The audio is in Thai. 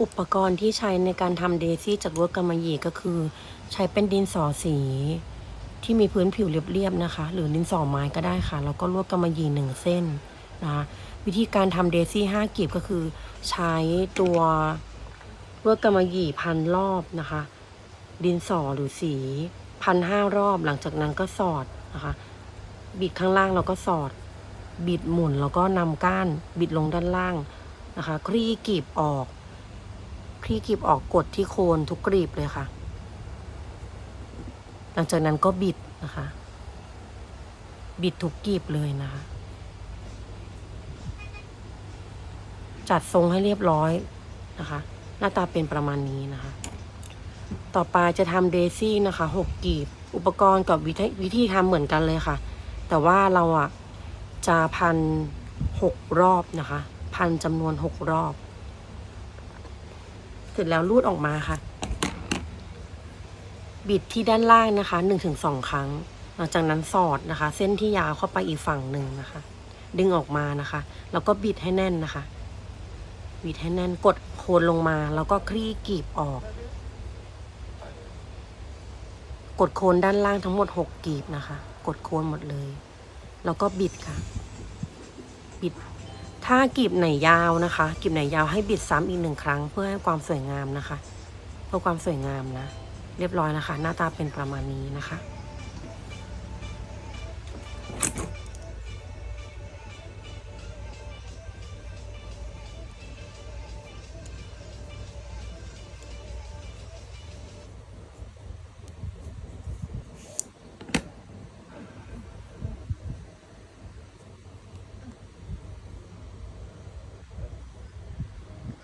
อุปกรณ์ที่ใช้ในการทำเดซี่จากลวดกำมะหยี่ก็คือ ใช้เป็นดินสอสี ที่มีพื้นผิวเรียบๆนะคะ หรือดินสอไม้ก็ได้ค่ะ แล้วก็ลวดกำมะหยี่หนึ่งเส้นนะคะวิธีการทำเดซี่ห้ากีบก็คือ ใช้ตัวลวดกำมะหยี่พันรอบนะคะ ดินสอหรือสีพันห้ารอบหลังจากนั้นก็สอดนะคะบิดข้างล่างเราก็สอด บิดหมุนแล้วก็นำก้านบิดลงด้านล่างนะคะ คลี่กรีบออก คลี่กรีบออกกดที่โคนทุกกรีบเลยค่ะ หลังจากนั้นก็บิดนะคะ บิดทุกกรีบเลยนะคะ จัดทรงให้เรียบร้อยนะคะ หน้าตาเป็นประมาณนี้นะคะ ต่อไปจะทำเดซี่นะคะหกกีบ อุปกรณ์กับวิธีวิธีทำเหมือนกันเลยค่ะ แต่ว่าเราอะจะพันหกรอบนะคะ พันจำนวนหกรอบ ร็จแล้วรูดออกมาค่ะ บิดที่ด้านล่างนะคะหนึ่งถึงสองครั้ง หลังจากนั้นสอดนะคะ เส้นที่ยาวเข้าไปอีกฝั่งหนึ่งนะคะ ดึงออกมานะคะ แล้วก็บิดให้แน่นนะคะ บิดให้แน่นกดโคนลงมา แล้วก็คลี่กรีบออก กดโคนด้านล่างทั้งหมดหกกรีบนะคะ กดโคนหมดเลย แล้วก็บิดค่ะ บิด ถ้ากีบไหนยาวนะคะ กีบไหนยาวให้บิดซ้ำอีกหนึ่งครั้ง เพื่อให้ความสวยงามนะคะ เพื่อความสวยงามนะ เรียบร้อยนะคะ หน้าตาเป็นประมาณนี้นะคะ